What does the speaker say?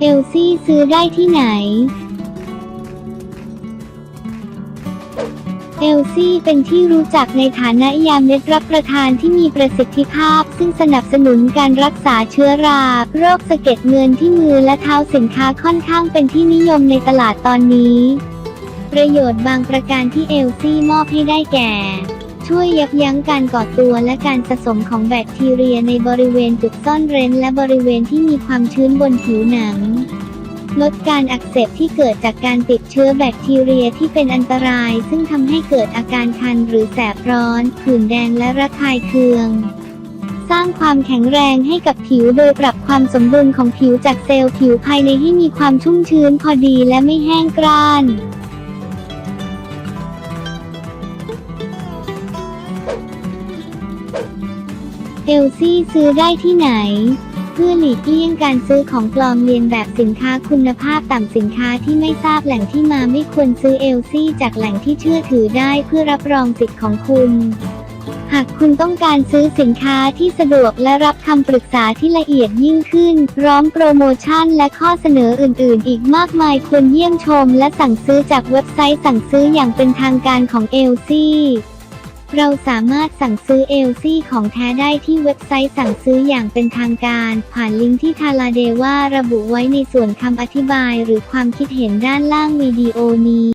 เอลซี่ซื้อได้ที่ไหน เอลซี่เป็นที่รู้จักในฐานะยาเม็ดรับประทานที่มีประสิทธิภาพ ซึ่งสนับสนุนการรักษาเชื้อรา โรคสะเก็ดเงินที่มือและเท้าสินค้าค่อนข้างเป็นที่นิยมในตลาดตอนนี้ ประโยชน์บางประการที่เอลซี่มอบให้ได้แก่ ช่วยยับยั้งการก่อตัวและการสะสมของแบคทีเรียในบริเวณจุดซ่อนเร้นและบริเวณที่มีความชื้นบนผิวหนัง ลดการอักเสบที่เกิดจากการติดเชื้อแบคทีเรียที่เป็นอันตราย ซึ่งทำให้เกิดอาการคันหรือแสบร้อนผื่นแดงและระคายเคืองสร้างความแข็งแรงให้กับผิวโดยปรับความสมดุลของผิวจากเซลล์ผิวภายในให้มีความชุ่มชื้นพอดีและไม่แห้งกร้าน เอลซี่ซื้อได้ที่ไหน เพื่อหลีกเลี่ยงการซื้อของปลอมเลียนแบบสินค้าคุณภาพต่ำสินค้าที่ไม่ทราบแหล่งที่มาไม่ควรซื้อเอลซี่จากแหล่งที่เชื่อถือได้เพื่อรับรองสิทธิ์ของคุณ หากคุณต้องการซื้อสินค้าที่สะดวกและรับคำปรึกษาที่ละเอียดยิ่งขึ้น พร้อมโปรโมชั่นและข้อเสนออื่น ๆ อีกมากมายควรเยี่ยมชม และสั่งซื้อจากเว็บไซต์สั่งซื้ออย่างเป็นทางการของเอลซี่ เราสามารถสั่งซื้อเอลซี่ของแท้ได้ที่เว็บไซต์สั่งซื้ออย่างเป็นทางการ ผ่านลิงก์ที่ทาลาเดว่าระบุไว้ในส่วนคำอธิบายหรือความคิดเห็นด้านล่างวิดีโอนี้